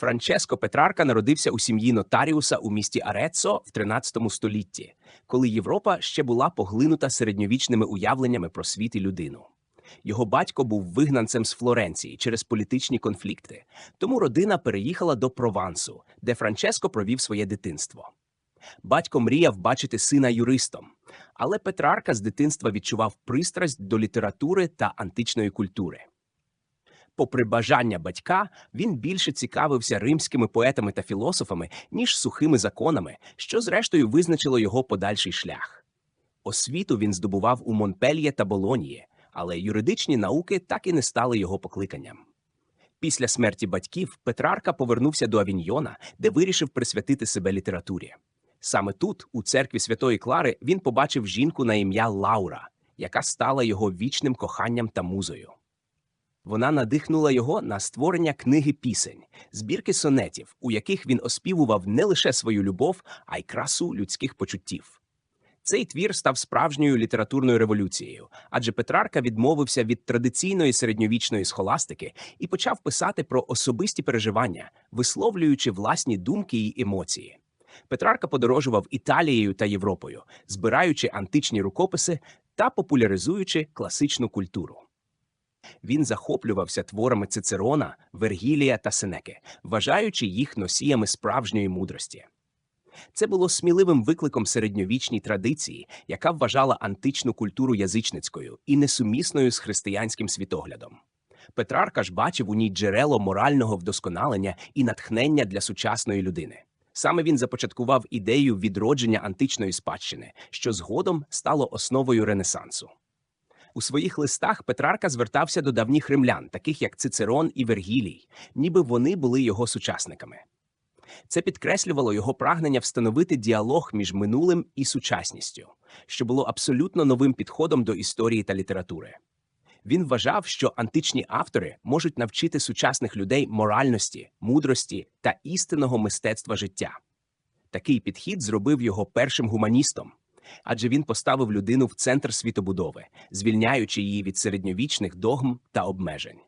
Франческо Петрарка народився у сім'ї нотаріуса у місті Ареццо в 13 столітті, коли Європа ще була поглинута середньовічними уявленнями про світ і людину. Його батько був вигнанцем з Флоренції через політичні конфлікти, тому родина переїхала до Провансу, де Франческо провів своє дитинство. Батько мріяв бачити сина юристом, але Петрарка з дитинства відчував пристрасть до літератури та античної культури. Попри бажання батька, він більше цікавився римськими поетами та філософами, ніж сухими законами, що зрештою визначило його подальший шлях. Освіту він здобував у Монпельє та Болонії, але юридичні науки так і не стали його покликанням. Після смерті батьків Петрарка повернувся до Авіньйона, де вирішив присвятити себе літературі. Саме тут, у церкві Святої Клари, він побачив жінку на ім'я Лаура, яка стала його вічним коханням та музою. Вона надихнула його на створення книги пісень, збірки сонетів, у яких він оспівував не лише свою любов, а й красу людських почуттів. Цей твір став справжньою літературною революцією, адже Петрарка відмовився від традиційної середньовічної схоластики і почав писати про особисті переживання, висловлюючи власні думки й емоції. Петрарка подорожував Італією та Європою, збираючи античні рукописи та популяризуючи класичну культуру. Він захоплювався творами Цицерона, Вергілія та Сенеки, вважаючи їх носіями справжньої мудрості. Це було сміливим викликом середньовічній традиції, яка вважала античну культуру язичницькою і несумісною з християнським світоглядом. Петрарка ж бачив у ній джерело морального вдосконалення і натхнення для сучасної людини. Саме він започаткував ідею відродження античної спадщини, що згодом стало основою Ренесансу. У своїх листах Петрарка звертався до давніх римлян, таких як Цицерон і Вергілій, ніби вони були його сучасниками. Це підкреслювало його прагнення встановити діалог між минулим і сучасністю, що було абсолютно новим підходом до історії та літератури. Він вважав, що античні автори можуть навчити сучасних людей моральності, мудрості та істинного мистецтва життя. Такий підхід зробив його першим гуманістом, адже він поставив людину в центр світобудови, звільняючи її від середньовічних догм та обмежень.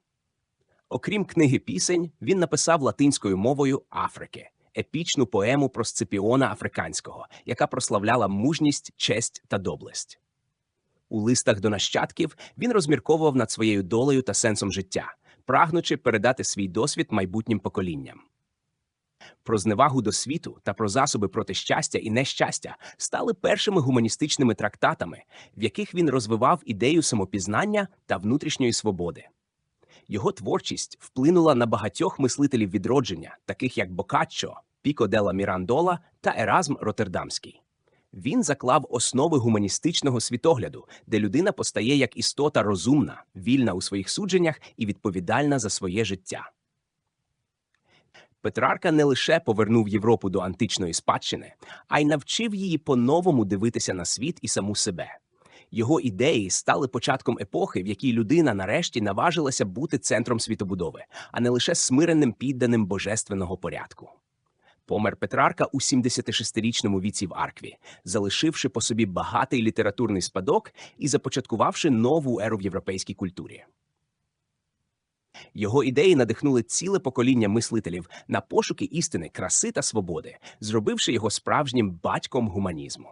Окрім книги пісень, він написав латинською мовою Африки, епічну поему про Сципіона Африканського, яка прославляла мужність, честь та доблесть. У листах до нащадків він розмірковував над своєю долею та сенсом життя, прагнучи передати свій досвід майбутнім поколінням. Про зневагу до світу та про засоби проти щастя і нещастя стали першими гуманістичними трактатами, в яких він розвивав ідею самопізнання та внутрішньої свободи. Його творчість вплинула на багатьох мислителів відродження, таких як Бокаччо, Піко Делла Мірандола та Еразм Роттердамський. Він заклав основи гуманістичного світогляду, де людина постає як істота розумна, вільна у своїх судженнях і відповідальна за своє життя. Петрарка не лише повернув Європу до античної спадщини, а й навчив її по-новому дивитися на світ і саму себе. Його ідеї стали початком епохи, в якій людина нарешті наважилася бути центром світобудови, а не лише смиренним підданим божественного порядку. Помер Петрарка у 76-річному віці в Аркві, залишивши по собі багатий літературний спадок і започаткувавши нову еру в європейській культурі. Його ідеї надихнули ціле покоління мислителів на пошуки істини, краси та свободи, зробивши його справжнім батьком гуманізму.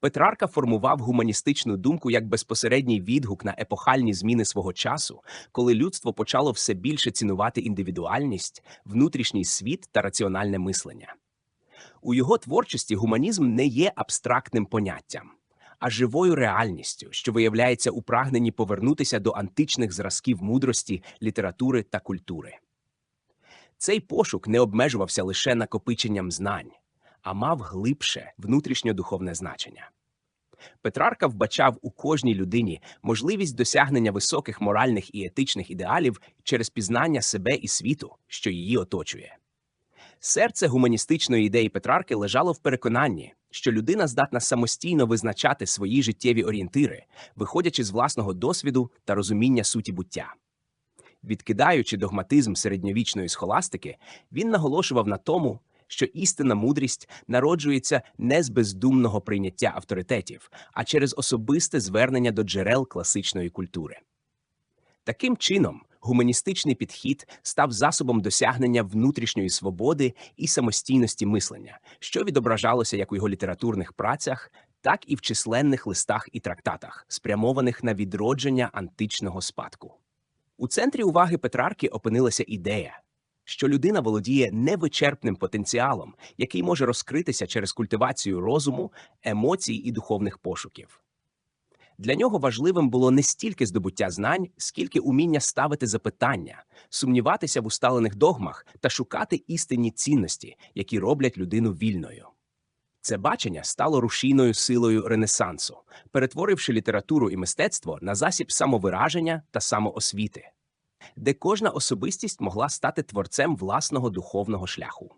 Петрарка формував гуманістичну думку як безпосередній відгук на епохальні зміни свого часу, коли людство почало все більше цінувати індивідуальність, внутрішній світ та раціональне мислення. У його творчості гуманізм не є абстрактним поняттям, а живою реальністю, що виявляється у прагненні повернутися до античних зразків мудрості, літератури та культури. Цей пошук не обмежувався лише накопиченням знань а мав глибше внутрішньодуховне значення. Петрарка вбачав у кожній людині можливість досягнення високих моральних і етичних ідеалів через пізнання себе і світу, що її оточує. Серце гуманістичної ідеї Петрарки лежало в переконанні, що людина здатна самостійно визначати свої життєві орієнтири, виходячи з власного досвіду та розуміння суті буття. Відкидаючи догматизм середньовічної схоластики, він наголошував на тому, що істинна мудрість народжується не з бездумного прийняття авторитетів, а через особисте звернення до джерел класичної культури. Таким чином, гуманістичний підхід став засобом досягнення внутрішньої свободи і самостійності мислення, що відображалося як у його літературних працях, так і в численних листах і трактатах, спрямованих на відродження античного спадку. У центрі уваги Петрарки опинилася ідея, що людина володіє невичерпним потенціалом, який може розкритися через культивацію розуму, емоцій і духовних пошуків. Для нього важливим було не стільки здобуття знань, скільки уміння ставити запитання, сумніватися в усталених догмах та шукати істинні цінності, які роблять людину вільною. Це бачення стало рушійною силою Ренесансу, перетворивши літературу і мистецтво на засіб самовираження та самоосвіти, де кожна особистість могла стати творцем власного духовного шляху.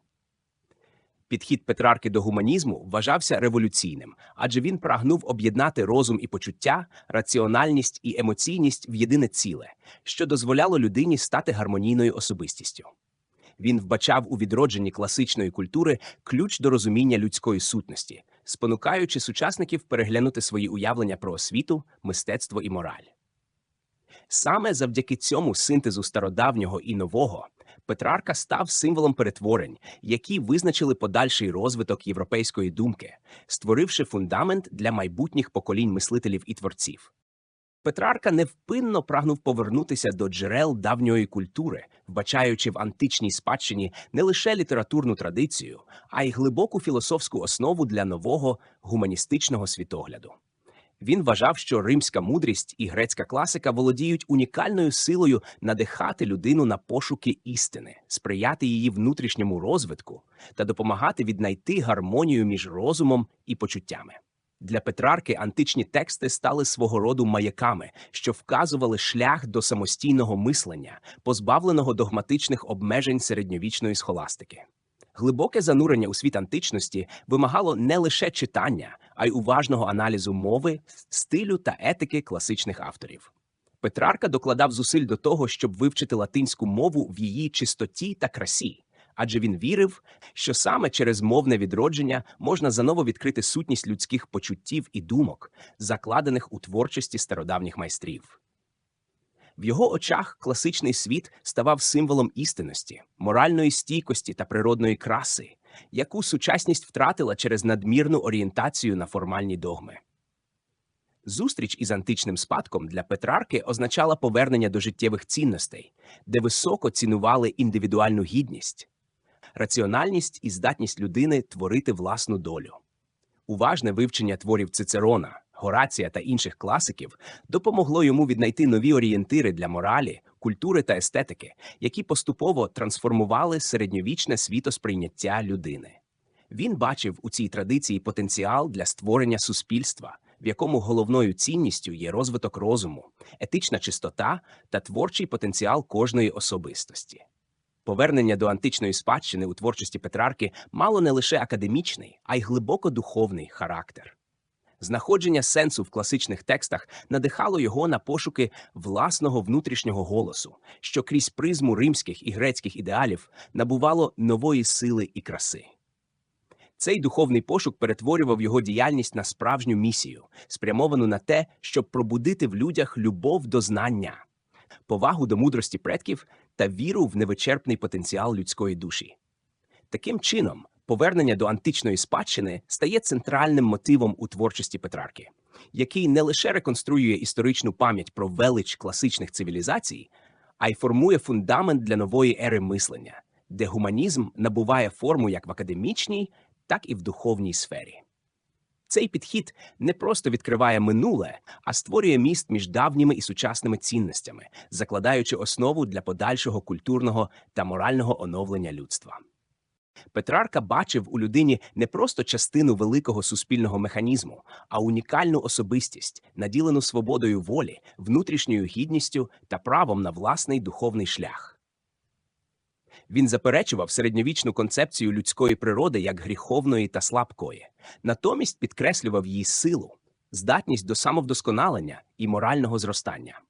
Підхід Петрарки до гуманізму вважався революційним, адже він прагнув об'єднати розум і почуття, раціональність і емоційність в єдине ціле, що дозволяло людині стати гармонійною особистістю. Він вбачав у відродженні класичної культури ключ до розуміння людської сутності, спонукаючи сучасників переглянути свої уявлення про освіту, мистецтво і мораль. Саме завдяки цьому синтезу стародавнього і нового Петрарка став символом перетворень, які визначили подальший розвиток європейської думки, створивши фундамент для майбутніх поколінь мислителів і творців. Петрарка невпинно прагнув повернутися до джерел давньої культури, вбачаючи в античній спадщині не лише літературну традицію, а й глибоку філософську основу для нового гуманістичного світогляду. Він вважав, що римська мудрість і грецька класика володіють унікальною силою надихати людину на пошуки істини, сприяти її внутрішньому розвитку та допомагати віднайти гармонію між розумом і почуттями. Для Петрарки античні тексти стали свого роду маяками, що вказували шлях до самостійного мислення, позбавленого догматичних обмежень середньовічної схоластики. Глибоке занурення у світ античності вимагало не лише читання, а й уважного аналізу мови, стилю та етики класичних авторів. Петрарка докладав зусиль до того, щоб вивчити латинську мову в її чистоті та красі, адже він вірив, що саме через мовне відродження можна заново відкрити сутність людських почуттів і думок, закладених у творчості стародавніх майстрів. В його очах класичний світ ставав символом істинності, моральної стійкості та природної краси, яку сучасність втратила через надмірну орієнтацію на формальні догми. Зустріч із античним спадком для Петрарки означала повернення до життєвих цінностей, де високо цінували індивідуальну гідність, раціональність і здатність людини творити власну долю. Уважне вивчення творів Цицерона, Горація та інших класиків допомогло йому віднайти нові орієнтири для моралі, культури та естетики, які поступово трансформували середньовічне світосприйняття людини. Він бачив у цій традиції потенціал для створення суспільства, в якому головною цінністю є розвиток розуму, етична чистота та творчий потенціал кожної особистості. Повернення до античної спадщини у творчості Петрарки мало не лише академічний, а й глибоко духовний характер. Знаходження сенсу в класичних текстах надихало його на пошуки власного внутрішнього голосу, що крізь призму римських і грецьких ідеалів набувало нової сили і краси. Цей духовний пошук перетворював його діяльність на справжню місію, спрямовану на те, щоб пробудити в людях любов до знання, повагу до мудрості предків та віру в невичерпний потенціал людської душі. Таким чином, повернення до античної спадщини стає центральним мотивом у творчості Петрарки, який не лише реконструює історичну пам'ять про велич класичних цивілізацій, а й формує фундамент для нової ери мислення, де гуманізм набуває форму як в академічній, так і в духовній сфері. Цей підхід не просто відкриває минуле, а створює міст між давніми і сучасними цінностями, закладаючи основу для подальшого культурного та морального оновлення людства. Петрарка бачив у людині не просто частину великого суспільного механізму, а унікальну особистість, наділену свободою волі, внутрішньою гідністю та правом на власний духовний шлях. Він заперечував середньовічну концепцію людської природи як гріховної та слабкої, натомість підкреслював її силу, здатність до самовдосконалення і морального зростання.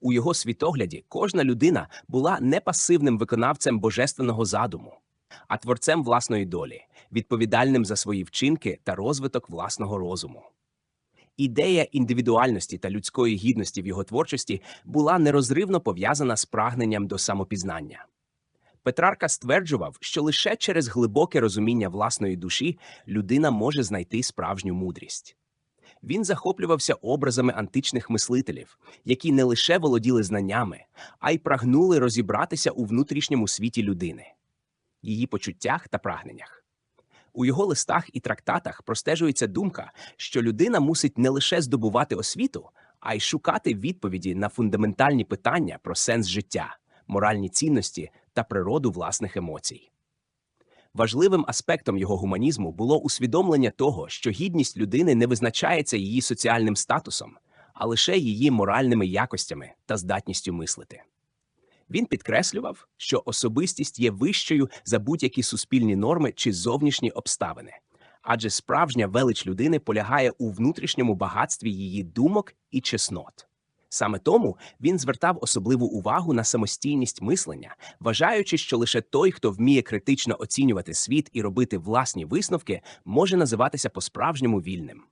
У його світогляді кожна людина була не пасивним виконавцем божественного задуму, а творцем власної долі, відповідальним за свої вчинки та розвиток власного розуму. Ідея індивідуальності та людської гідності в його творчості була нерозривно пов'язана з прагненням до самопізнання. Петрарка стверджував, що лише через глибоке розуміння власної душі людина може знайти справжню мудрість. Він захоплювався образами античних мислителів, які не лише володіли знаннями, а й прагнули розібратися у внутрішньому світі людини, її почуттях та прагненнях. У його листах і трактатах простежується думка, що людина мусить не лише здобувати освіту, а й шукати відповіді на фундаментальні питання про сенс життя, моральні цінності та природу власних емоцій. Важливим аспектом його гуманізму було усвідомлення того, що гідність людини не визначається її соціальним статусом, а лише її моральними якостями та здатністю мислити. Він підкреслював, що особистість є вищою за будь-які суспільні норми чи зовнішні обставини, адже справжня велич людини полягає у внутрішньому багатстві її думок і чеснот. Саме тому він звертав особливу увагу на самостійність мислення, вважаючи, що лише той, хто вміє критично оцінювати світ і робити власні висновки, може називатися по-справжньому вільним.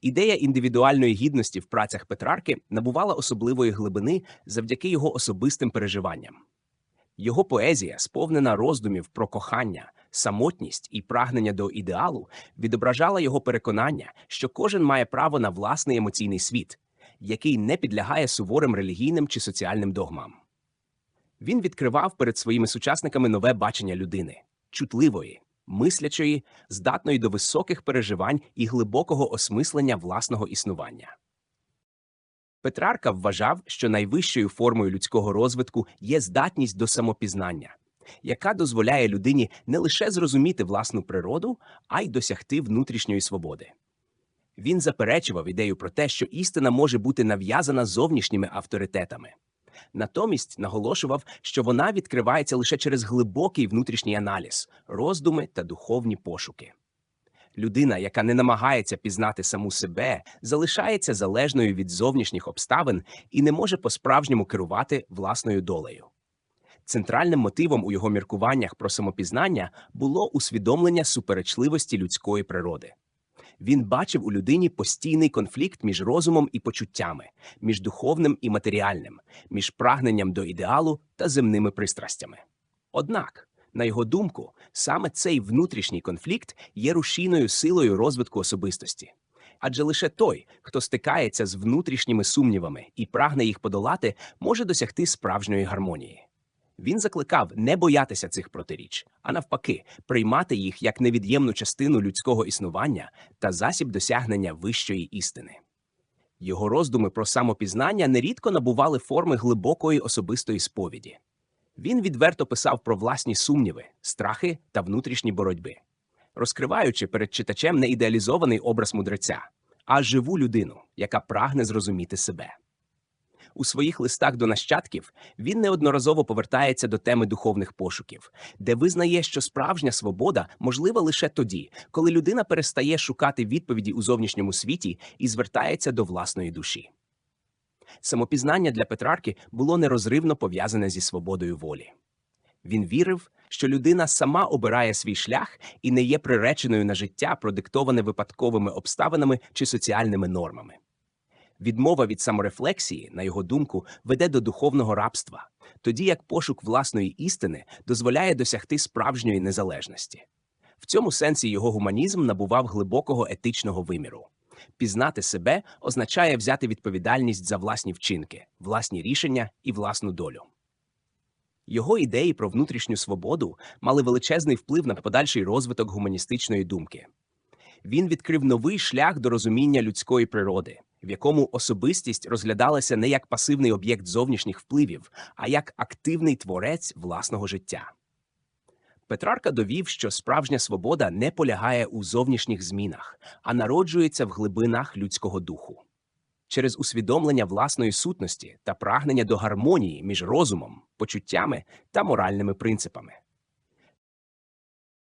Ідея індивідуальної гідності в працях Петрарки набувала особливої глибини завдяки його особистим переживанням. Його поезія, сповнена роздумів про кохання, самотність і прагнення до ідеалу, відображала його переконання, що кожен має право на власний емоційний світ, який не підлягає суворим релігійним чи соціальним догмам. Він відкривав перед своїми сучасниками нове бачення людини чутливої, мислячої, здатної до високих переживань і глибокого осмислення власного існування. Петрарка вважав, що найвищою формою людського розвитку є здатність до самопізнання, яка дозволяє людині не лише зрозуміти власну природу, а й досягти внутрішньої свободи. Він заперечував ідею про те, що істина може бути нав'язана зовнішніми авторитетами. Натомість наголошував, що вона відкривається лише через глибокий внутрішній аналіз, роздуми та духовні пошуки. Людина, яка не намагається пізнати саму себе, залишається залежною від зовнішніх обставин і не може по-справжньому керувати власною долею. Центральним мотивом у його міркуваннях про самопізнання було усвідомлення суперечливості людської природи. Він бачив у людині постійний конфлікт між розумом і почуттями, між духовним і матеріальним, між прагненням до ідеалу та земними пристрастями. Однак, на його думку, саме цей внутрішній конфлікт є рушійною силою розвитку особистості. Адже лише той, хто стикається з внутрішніми сумнівами і прагне їх подолати, може досягти справжньої гармонії. Він закликав не боятися цих протиріч, а навпаки, приймати їх як невід'ємну частину людського існування та засіб досягнення вищої істини. Його роздуми про самопізнання нерідко набували форми глибокої особистої сповіді. Він відверто писав про власні сумніви, страхи та внутрішні боротьби, розкриваючи перед читачем не ідеалізований образ мудреця, а живу людину, яка прагне зрозуміти себе. У своїх листах до нащадків він неодноразово повертається до теми духовних пошуків, де визнає, що справжня свобода можлива лише тоді, коли людина перестає шукати відповіді у зовнішньому світі і звертається до власної душі. Самопізнання для Петрарки було нерозривно пов'язане зі свободою волі. Він вірив, що людина сама обирає свій шлях і не є приреченою на життя, продиктоване випадковими обставинами чи соціальними нормами. Відмова від саморефлексії, на його думку, веде до духовного рабства, тоді як пошук власної істини дозволяє досягти справжньої незалежності. В цьому сенсі його гуманізм набував глибокого етичного виміру. Пізнати себе означає взяти відповідальність за власні вчинки, власні рішення і власну долю. Його ідеї про внутрішню свободу мали величезний вплив на подальший розвиток гуманістичної думки. Він відкрив новий шлях до розуміння людської природи, в якому особистість розглядалася не як пасивний об'єкт зовнішніх впливів, а як активний творець власного життя. Петрарка довів, що справжня свобода не полягає у зовнішніх змінах, а народжується в глибинах людського духу. через усвідомлення власної сутності та прагнення до гармонії між розумом, почуттями та моральними принципами.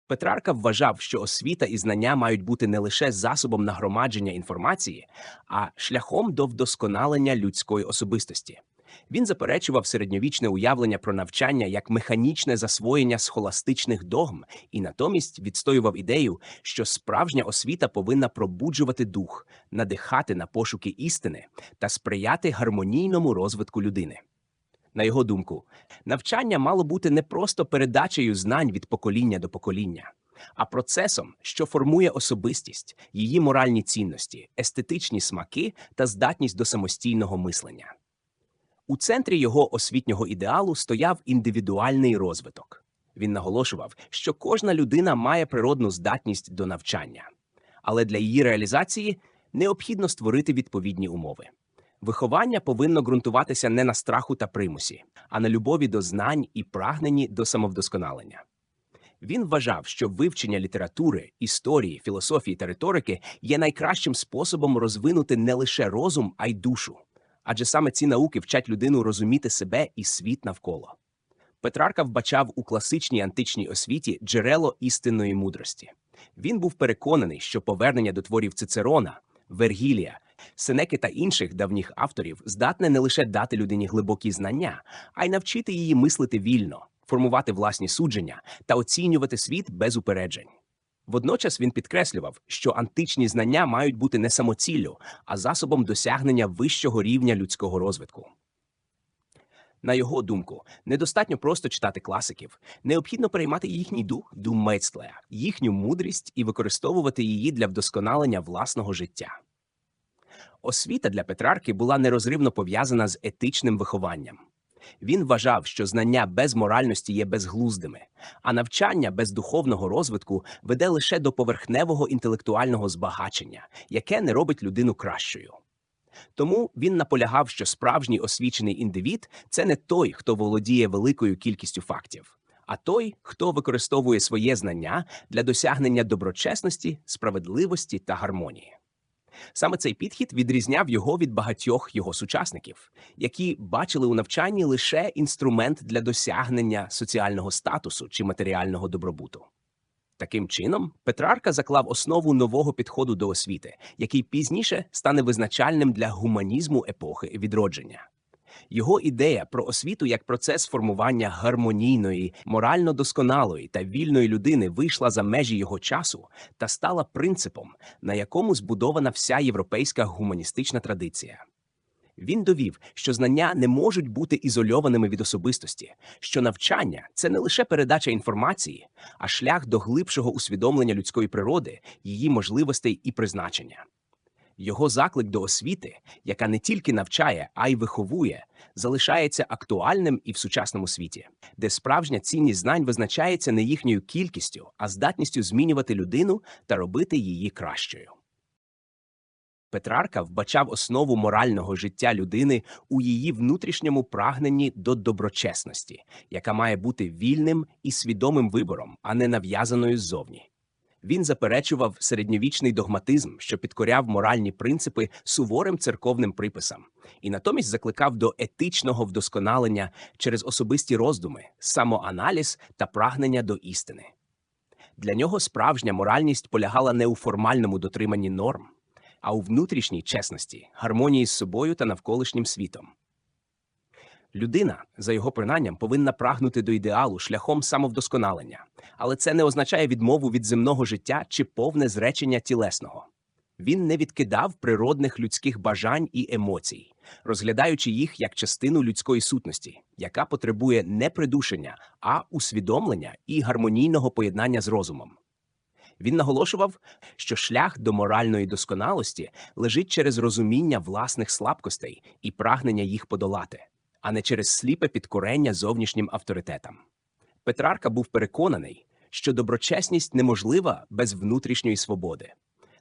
Петрарка вважав, що освіта і знання мають бути не лише засобом нагромадження інформації, а шляхом до вдосконалення людської особистості. Він заперечував середньовічне уявлення про навчання як механічне засвоєння схоластичних догм і натомість відстоював ідею, що справжня освіта повинна пробуджувати дух, надихати на пошуки істини та сприяти гармонійному розвитку людини. На його думку, навчання мало бути не просто передачею знань від покоління до покоління, а процесом, що формує особистість, її моральні цінності, естетичні смаки та здатність до самостійного мислення. У центрі його освітнього ідеалу стояв індивідуальний розвиток. Він наголошував, що кожна людина має природну здатність до навчання, але для її реалізації необхідно створити відповідні умови. Виховання повинно ґрунтуватися не на страху та примусі, а на любові до знань і прагненні до самовдосконалення. Він вважав, що вивчення літератури, історії, філософії та риторики є найкращим способом розвинути не лише розум, а й душу, адже саме ці науки вчать людину розуміти себе і світ навколо. Петрарка вбачав у класичній античній освіті джерело істинної мудрості. Він був переконаний, що повернення до творів Цицерона, Вергілія, Сенеки та інших давніх авторів здатне не лише дати людині глибокі знання, а й навчити її мислити вільно, формувати власні судження та оцінювати світ без упереджень. Водночас він підкреслював, що античні знання мають бути не самоціллю, а засобом досягнення вищого рівня людського розвитку. На його думку, недостатньо просто читати класиків, необхідно переймати їхній дух, думмейцтлея, їхню мудрість і використовувати її для вдосконалення власного життя. Освіта для Петрарки була нерозривно пов'язана з етичним вихованням. Він вважав, що знання без моральності є безглуздими, а навчання без духовного розвитку веде лише до поверхневого інтелектуального збагачення, яке не робить людину кращою. Тому він наполягав, що справжній освічений індивід це не той, хто володіє великою кількістю фактів, а той, хто використовує своє знання для досягнення доброчесності, справедливості та гармонії. Саме цей підхід відрізняв його від багатьох його сучасників, які бачили у навчанні лише інструмент для досягнення соціального статусу чи матеріального добробуту. Таким чином, Петрарка заклав основу нового підходу до освіти, який пізніше стане визначальним для гуманізму епохи відродження. Його ідея про освіту як процес формування гармонійної, морально досконалої та вільної людини вийшла за межі його часу та стала принципом, на якому збудована вся європейська гуманістична традиція. Він довів, що знання не можуть бути ізольованими від особистості, що навчання це не лише передача інформації, а шлях до глибшого усвідомлення людської природи, її можливостей і призначення. Його заклик до освіти, яка не тільки навчає, а й виховує, залишається актуальним і в сучасному світі, де справжня цінність знань визначається не їхньою кількістю, а здатністю змінювати людину та робити її кращою. Петрарка вбачав основу морального життя людини у її внутрішньому прагненні до доброчесності, яка має бути вільним і свідомим вибором, а не нав'язаною ззовні. Він заперечував середньовічний догматизм, що підкоряв моральні принципи суворим церковним приписам, і натомість закликав до етичного вдосконалення через особисті роздуми, самоаналіз та прагнення до істини. Для нього справжня моральність полягала не у формальному дотриманні норм, а у внутрішній чесності, гармонії з собою та навколишнім світом. Людина, за його принанням, повинна прагнути до ідеалу шляхом самовдосконалення, але це не означає відмову від земного життя чи повне зречення тілесного. Він не відкидав природних людських бажань і емоцій, розглядаючи їх як частину людської сутності, яка потребує не придушення, а усвідомлення і гармонійного поєднання з розумом. Він наголошував, що шлях до моральної досконалості лежить через розуміння власних слабкостей і прагнення їх подолати а не через сліпе підкорення зовнішнім авторитетам. Петрарка був переконаний, що доброчесність неможлива без внутрішньої свободи.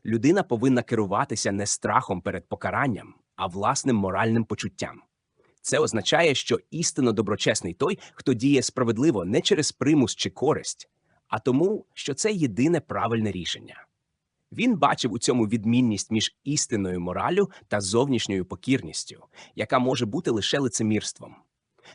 Людина повинна керуватися не страхом перед покаранням, а власним моральним почуттям. Це означає, що істинно доброчесний той, хто діє справедливо не через примус чи користь, а тому, що це єдине правильне рішення. Він бачив у цьому відмінність між істинною мораллю та зовнішньою покірністю, яка може бути лише лицемірством.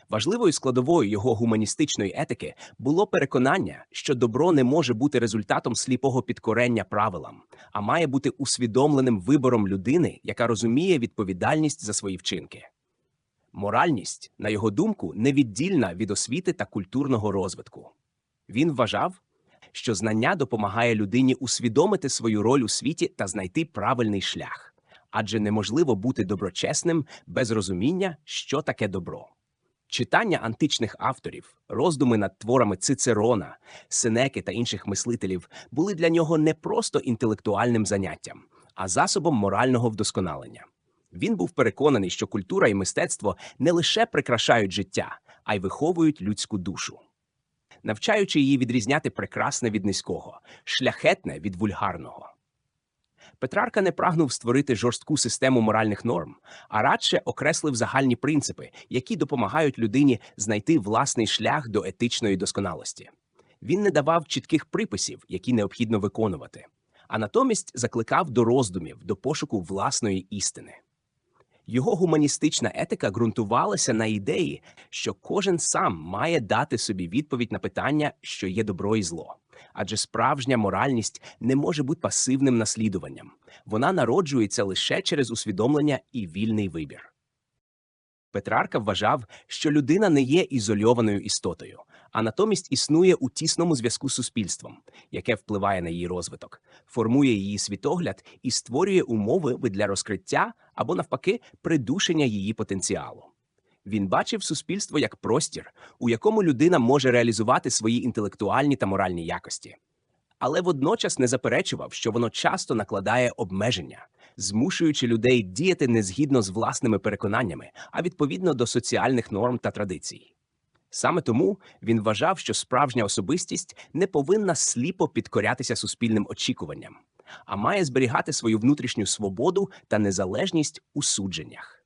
Важливою складовою його гуманістичної етики було переконання, що добро не може бути результатом сліпого підкорення правилам, а має бути усвідомленим вибором людини, яка розуміє відповідальність за свої вчинки. Моральність, на його думку, невіддільна від освіти та культурного розвитку. Він вважав, що знання допомагає людині усвідомити свою роль у світі та знайти правильний шлях, адже неможливо бути доброчесним без розуміння, що таке добро. Читання античних авторів, роздуми над творами Цицерона, Сенеки та інших мислителів були для нього не просто інтелектуальним заняттям, а засобом морального вдосконалення. Він був переконаний, що культура і мистецтво не лише прикрашають життя, а й виховують людську душу. Навчаючи її відрізняти прекрасне від низького, шляхетне від вульгарного. Петрарка не прагнув створити жорстку систему моральних норм, а радше окреслив загальні принципи, які допомагають людині знайти власний шлях до етичної досконалості. Він не давав чітких приписів, які необхідно виконувати, а натомість закликав до роздумів, до пошуку власної істини. Його гуманістична етика ґрунтувалася на ідеї, що кожен сам має дати собі відповідь на питання, що є добро і зло. Адже справжня моральність не може бути пасивним наслідуванням. Вона народжується лише через усвідомлення і вільний вибір. Петрарка вважав, що людина не є ізольованою істотою, а натомість існує у тісному зв'язку з суспільством, яке впливає на її розвиток, формує її світогляд і створює умови для розкриття або, навпаки, придушення її потенціалу. Він бачив суспільство як простір, у якому людина може реалізувати свої інтелектуальні та моральні якості, але водночас не заперечував, що воно часто накладає обмеження, змушуючи людей діяти не згідно з власними переконаннями, а відповідно до соціальних норм та традицій. Саме тому він вважав, що справжня особистість не повинна сліпо підкорятися суспільним очікуванням, а має зберігати свою внутрішню свободу та незалежність у судженнях.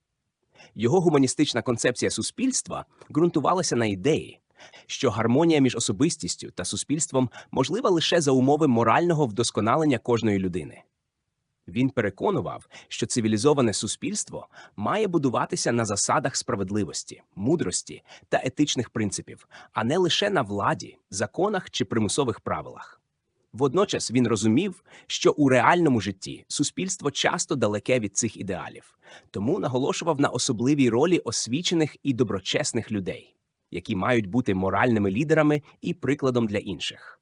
Його гуманістична концепція суспільства ґрунтувалася на ідеї, що гармонія між особистістю та суспільством можлива лише за умови морального вдосконалення кожної людини. Він переконував, що цивілізоване суспільство має будуватися на засадах справедливості, мудрості та етичних принципів, а не лише на владі, законах чи примусових правилах. Водночас він розумів, що у реальному житті суспільство часто далеке від цих ідеалів, тому наголошував на особливій ролі освічених і доброчесних людей, які мають бути моральними лідерами і прикладом для інших.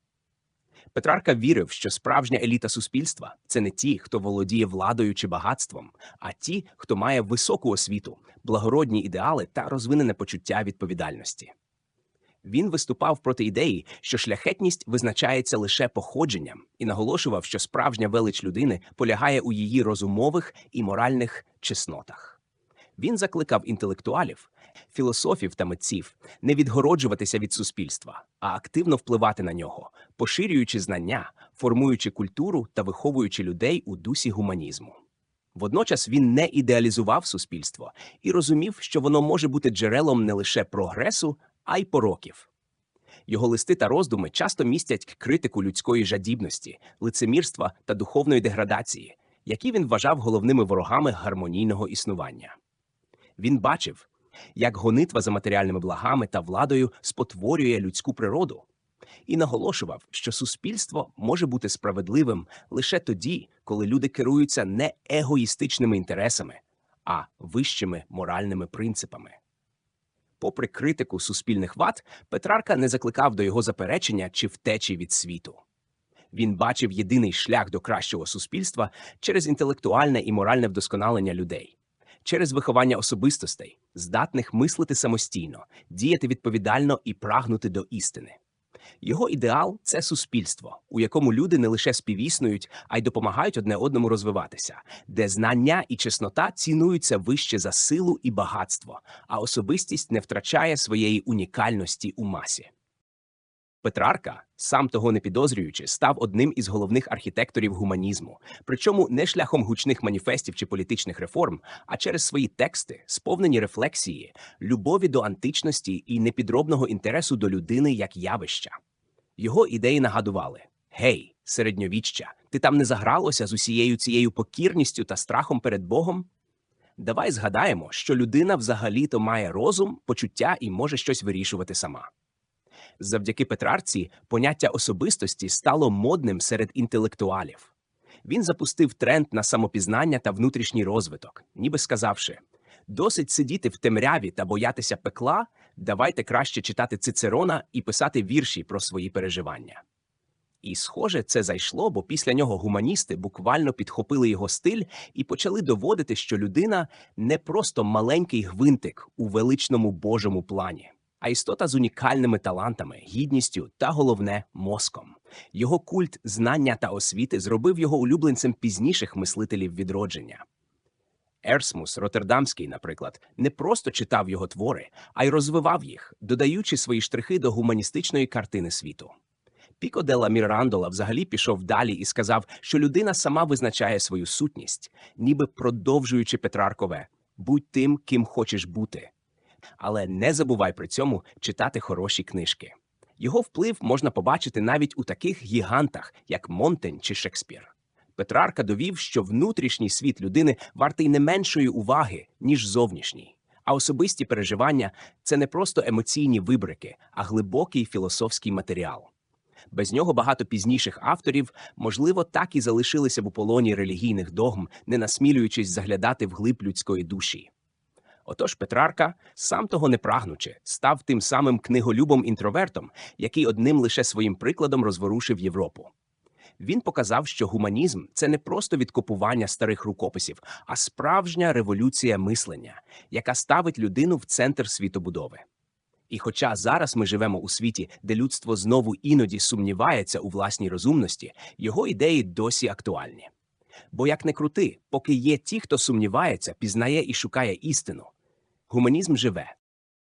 Петрарка вірив, що справжня еліта суспільства це не ті, хто володіє владою чи багатством, а ті, хто має високу освіту, благородні ідеали та розвинене почуття відповідальності. Він виступав проти ідеї, що шляхетність визначається лише походженням, і наголошував, що справжня велич людини полягає у її розумових і моральних чеснотах. Він закликав інтелектуалів, філософів та митців не відгороджуватися від суспільства, а активно впливати на нього, поширюючи знання, формуючи культуру та виховуючи людей у дусі гуманізму. Водночас він не ідеалізував суспільство і розумів, що воно може бути джерелом не лише прогресу, а й пороків. Його листи та роздуми часто містять критику людської жадібності, лицемірства та духовної деградації, які він вважав головними ворогами гармонійного існування. Він бачив, як гонитва за матеріальними благами та владою спотворює людську природу, і наголошував, що суспільство може бути справедливим лише тоді, коли люди керуються не егоїстичними інтересами, а вищими моральними принципами. Попри критику суспільних вад, Петрарка не закликав до його заперечення чи втечі від світу. Він бачив єдиний шлях до кращого суспільства через інтелектуальне і моральне вдосконалення людей, через виховання особистостей, здатних мислити самостійно, діяти відповідально і прагнути до істини. Його ідеал це суспільство, у якому люди не лише співіснують, а й допомагають одне одному розвиватися, де знання і чеснота цінуються вище за силу і багатство, а особистість не втрачає своєї унікальності у масі. Петрарка, сам того не підозрюючи, став одним із головних архітекторів гуманізму, причому не шляхом гучних маніфестів чи політичних реформ, а через свої тексти, сповнені рефлексії, любові до античності і непідробного інтересу до людини як явища. Його ідеї нагадували Гей, середньовіччя, ти там не загралося з усією цією покірністю та страхом перед Богом? Давай згадаємо, що людина взагалі-то має розум, почуття і може щось вирішувати сама. Завдяки Петрарці поняття особистості стало модним серед інтелектуалів. Він запустив тренд на самопізнання та внутрішній розвиток, ніби сказавши: досить сидіти в темряві та боятися пекла, давайте краще читати Цицерона і писати вірші про свої переживання. І, схоже, це зайшло, бо після нього гуманісти буквально підхопили його стиль і почали доводити, що людина не просто маленький гвинтик у величному Божому плані, а істота з унікальними талантами, гідністю та головне мозком. Його культ знання та освіти зробив його улюбленцем пізніших мислителів відродження. Ерсмус Роттердамський, наприклад, не просто читав його твори, а й розвивав їх, додаючи свої штрихи до гуманістичної картини світу. Піко Делла Мірандола взагалі пішов далі і сказав, що людина сама визначає свою сутність, ніби продовжуючи Петраркове будь тим, ким хочеш бути. Але не забувай при цьому читати хороші книжки. Його вплив можна побачити навіть у таких гігантах, як Монтень чи Шекспір. Петрарка довів, що внутрішній світ людини вартий не меншої уваги, ніж зовнішній. А особисті переживання це не просто емоційні вибрики, а глибокий філософський матеріал. Без нього багато пізніших авторів, можливо, так і залишилися в у полоні релігійних догм, не насмілюючись заглядати в глиб людської душі. Отож Петрарка, сам того не прагнучи, став тим самим книголюбом-інтровертом, який одним лише своїм прикладом розворушив Європу. Він показав, що гуманізм це не просто відкопування старих рукописів, а справжня революція мислення, яка ставить людину в центр світобудови. І хоча зараз ми живемо у світі, де людство знову іноді сумнівається у власній розумності, його ідеї досі актуальні. Бо як не крути, поки є ті, хто сумнівається, пізнає і шукає істину. Гуманізм живе,